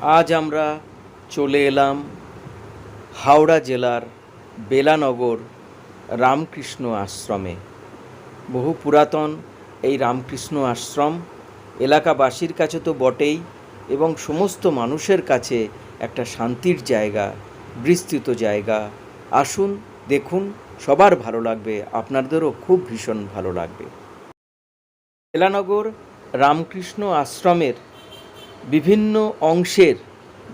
আজ আমরা চলে এলাম হাওড়া জেলার বেলানগর রামকৃষ্ণ আশ্রমে। বহু পুরাতন এই রামকৃষ্ণ আশ্রম এলাকাবাসীর কাছে তো বটেই এবং সমস্ত মানুষের কাছে একটা শান্তির জায়গা, বিস্তৃত জায়গা। আসুন, দেখুন, সবার ভালো লাগবে, আপনাদেরও খুব ভীষণ ভালো লাগবে। বেলানগর রামকৃষ্ণ আশ্রমের বিভিন্ন অংশের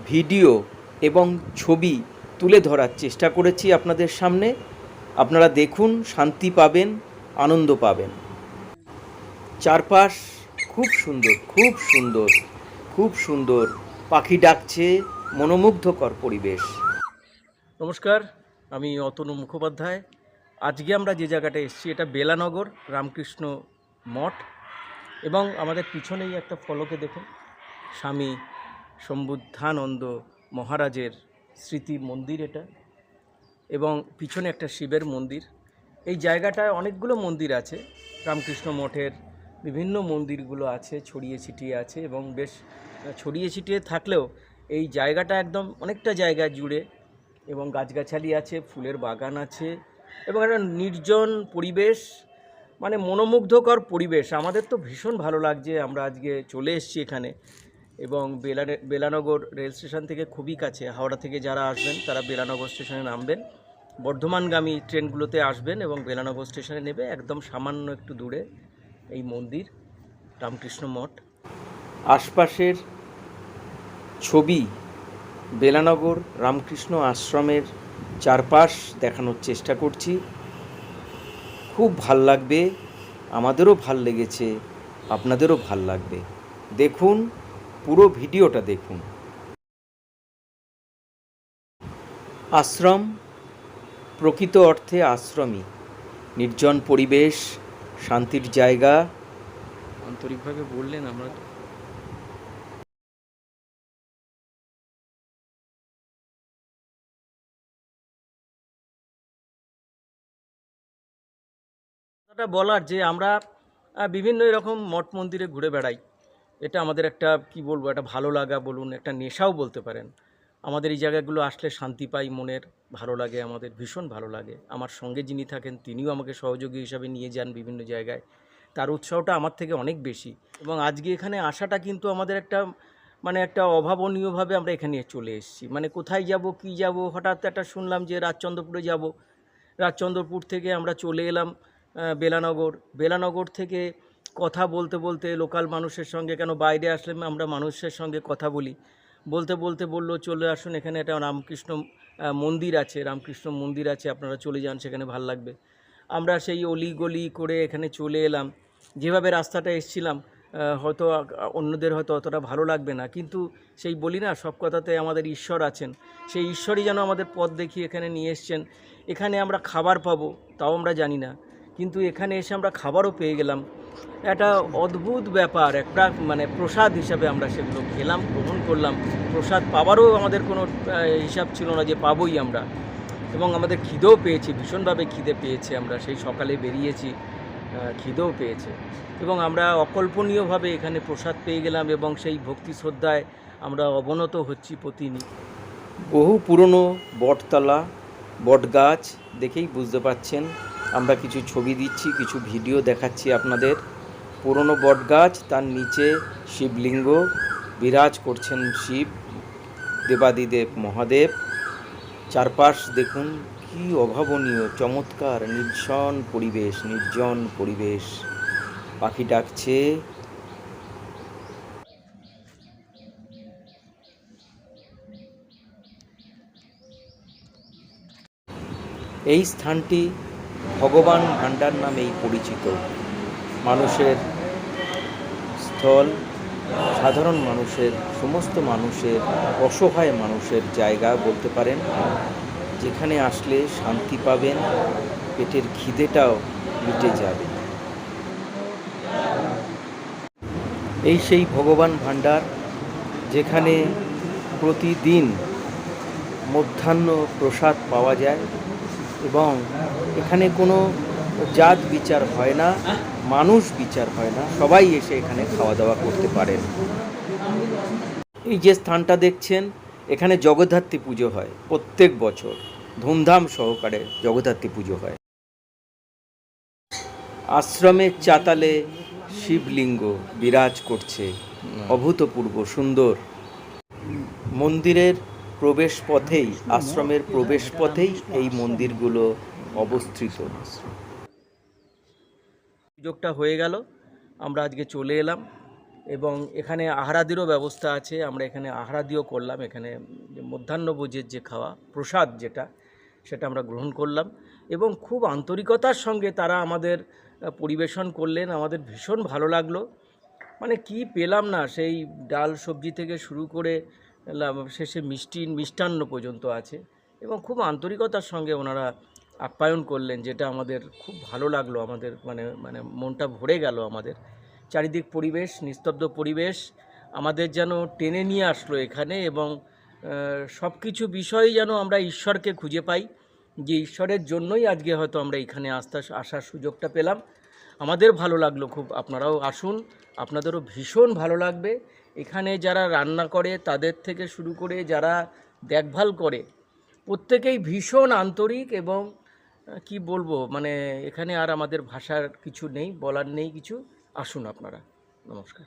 ভিডিও এবং ছবি তুলে ধরার চেষ্টা করেছি আপনাদের সামনে। আপনারা দেখুন, শান্তি পাবেন, আনন্দ পাবেন। চারপাশ খুব সুন্দর খুব সুন্দর খুব সুন্দর। পাখি ডাকছে, মনোমুগ্ধকর পরিবেশ। নমস্কার, আমি অতনু মুখোপাধ্যায়। আজকে আমরা যে জায়গাটা এসেছি, এটা বেলানগর রামকৃষ্ণ মঠ। এবং আমাদের পিছনেই একটা ফলকে দেখুন। স্বামী সম্বুদ্ধানন্দ মহারাজের স্মৃতি মন্দির এটা এবং পিছনে একটা শিবের মন্দির। এই জায়গাটায় অনেকগুলো মন্দির আছে। রামকৃষ্ণ মঠের বিভিন্ন মন্দিরগুলো আছে, ছড়িয়ে ছিটিয়ে আছে এবং বেশ ছড়িয়ে ছিটিয়ে থাকলেও এই জায়গাটা একদম অনেকটা জায়গা জুড়ে এবং গাছগাছালি আছে, ফুলের বাগান আছে এবং একটা নির্জন পরিবেশ মানে মনোমুগ্ধকর পরিবেশ। আমাদের তো ভীষণ ভালো লাগছে, আমরা আজকে চলে এসেছি এখানে। এবং বেলানে বেলানগর রেল স্টেশন থেকে খুবই কাছে, হাওড়া থেকে যারা আসবেন তারা বেলানগর স্টেশনে নামবেন। বর্ধমানগামী ট্রেনগুলোতে আসবেন এবং বেলানগর স্টেশনে নেবে একদম সামান্য একটু দূরে এই মন্দির, রামকৃষ্ণ মঠ। আশপাশের ছবি বেলানগর রামকৃষ্ণ আশ্রমের চারপাশ দেখানোর চেষ্টা করছি। খুব ভালো লাগবে, আমাদেরও ভালো লেগেছে, আপনাদেরও ভালো লাগবে। দেখুন পুরো ভিডিওটা দেখুন। আশ্রম প্রকৃত অর্থে আশ্রমই। নির্জন পরিবেশ শান্তির জায়গা। আন্তরিকভাবে বললেন আমরা বলার যে আমরা বিভিন্ন এরকম মঠ মন্দিরে ঘুরে বেড়াই। এটা আমাদের একটা, কি বলব, একটা ভালো লাগা বলুন, একটা নেশাও বলতে পারেন। আমাদের এই জায়গাগুলো আসলে শান্তি পাই, মনের ভালো লাগে, আমাদের ভীষণ ভালো লাগে। আমার সঙ্গে যিনি থাকেন, তিনিও আমাকে সহযোগী হিসাবে নিয়ে যান বিভিন্ন জায়গায়। তার উৎসাহটা আমার থেকে অনেক বেশি। এবং আজকে এখানে আসাটা কিন্তু আমাদের একটা মানে একটা অভাবনীয়ভাবে আমরা এখানে চলে এসেছি। মানে কোথায় যাব, কি যাব? হঠাৎ একটা শুনলাম যে রাজচন্দ্রপুরে যাব। রাজচন্দ্রপুর থেকে আমরা চলে এলাম বেলানগর। বেলানগর থেকে কথা বলতে বলতে লোকাল মানুষের সঙ্গে, কেন বাইরে আসলে আমরা মানুষের সঙ্গে কথা বলি? বলতে বলতে বলল, চলে আসুন, এখানে একটা রামকৃষ্ণ মন্দির আছে, রামকৃষ্ণ মন্দির আছে, আপনারা চলে যান, সেখানে ভালো লাগবে। আমরা সেই অলি গলি করে এখানে চলে এলাম। যেভাবে রাস্তাটা এসছিলাম হয়তো অন্যদের হয়তো অতটা ভালো লাগবে না, কিন্তু সেই বলি না, সব কথাতে আমাদের ঈশ্বর আছেন। সেই ঈশ্বরই যেন আমাদের পথ দেখিয়ে এখানে নিয়ে এসছেন। এখানে আমরা খাবার পাবো, তাও আমরা জানি না। কিন্তু এখানে এসে আমরা খাবারও পেয়ে গেলাম। একটা অদ্ভুত ব্যাপার, একটা মানে প্রসাদ হিসাবে আমরা সেগুলো খেলাম, গ্রহণ করলাম। প্রসাদ পাওয়ারও আমাদের কোনো হিসাব ছিল না যে পাবোই আমরা। এবং আমাদের খিদেও পেয়েছি, ভীষণভাবে খিদে পেয়েছে আমরা। সেই সকালে বেরিয়েছি খিদেও পেয়েছে। এবং আমরা অকল্পনীয়ভাবে এখানে প্রসাদ পেয়ে গেলাম এবং সেই ভক্তি শ্রদ্ধায় আমরা অবনত হচ্ছি প্রতিনিয়ত বহু পুরনো বটতলা, বটগাছ দেখেই বুঝতে পাচ্ছেন আমরা কিছু ছবি দিচ্ছি, কিছু ভিডিও দেখাচ্ছি আপনাদের। পুরনো বটগাছ, তার নিচে শিবলিঙ্গ, বিরাজ করছেন শিব, দেবাদিদেব মহাদেব। চারপাশ দেখুন, কি অভাবনীয়, চমৎকার, নির্জন পরিবেশ নির্জন পরিবেশ। পাখি ডাকছে। এই স্থানটি ভগবান ভাণ্ডার নামেই পরিচিত। মানুষের স্থল, সাধারণ মানুষের, সমস্ত মানুষের, অসহায় মানুষের জায়গা বলতে পারেন। যেখানে আসলে শান্তি পাবেন, পেটের খিদেটাও মিটে যাবে। এই সেই ভগবান ভাণ্ডার, যেখানে প্রতিদিন মধ্যাহ্ন প্রসাদ পাওয়া যায়। এবং এখানে কোনো জাত বিচার হয় না মানুষ বিচার হয় না সবাই এসে এখানে খাওয়া দাওয়া করতে পারেন। এই যে স্থানটা দেখছেন এখানে জগদ্ধাত্রী পুজো হয় প্রত্যেক বছর। ধুমধাম সহকারে জগদ্ধাত্রী পুজো হয়। আশ্রমের চাতালে শিবলিঙ্গ বিরাজ করছে। অভূতপূর্ব সুন্দর। মন্দিরের প্রবেশ পথেই আশ্রমের প্রবেশ পথেই এই মন্দিরগুলো অবস্থিত। সুযোগটা হয়ে গেল আমরা আজকে চলে এলাম এবং এখানে আহারাদিরও ব্যবস্থা আছে আমরা এখানে আহারাদিও করলাম এখানে মধ্যাহ্নভোজের যে খাওয়া প্রসাদ যেটা সেটা আমরা গ্রহণ করলাম এবং খুব আন্তরিকতার সঙ্গে তারা আমাদের পরিবেশন করলেন আমাদের ভীষণ ভালো লাগল। মানে কি পেলাম না সেই ডাল সবজি থেকে শুরু করে শেষে মিষ্টি, মিষ্টান্ন পর্যন্ত আছে। এবং খুব আন্তরিকতার সঙ্গে ওনারা আপ্যায়ন করলেন, যেটা আমাদের খুব ভালো লাগল, আমাদের মানে মানে মনটা ভরে গেল আমাদের। চারিদিক পরিবেশ, নিস্তব্ধ পরিবেশ, আমাদের যেন টেনে নিয়ে আসলো এখানে এবং সব কিছু বিষয়ই যেন আমরা ঈশ্বরকে খুঁজে পাই, যে ঈশ্বরের জন্যই আজকে হয়তো আমরা এখানে আসতে, আসার সুযোগটা পেলাম। আমাদের ভালো লাগল খুব। আপনারাও আসুন। আপনাদেরও ভীষণ ভালো লাগবে। এখানে যারা রান্না করে, তাদের থেকে শুরু করে যারা দেখভাল করে, প্রত্যেকেই ভীষণ আন্তরিক এবং কি বলব মানে এখানে আর আমাদের ভাষার কিছু নেই, বলার নেই কিছু। আসুন আপনারা। নমস্কার।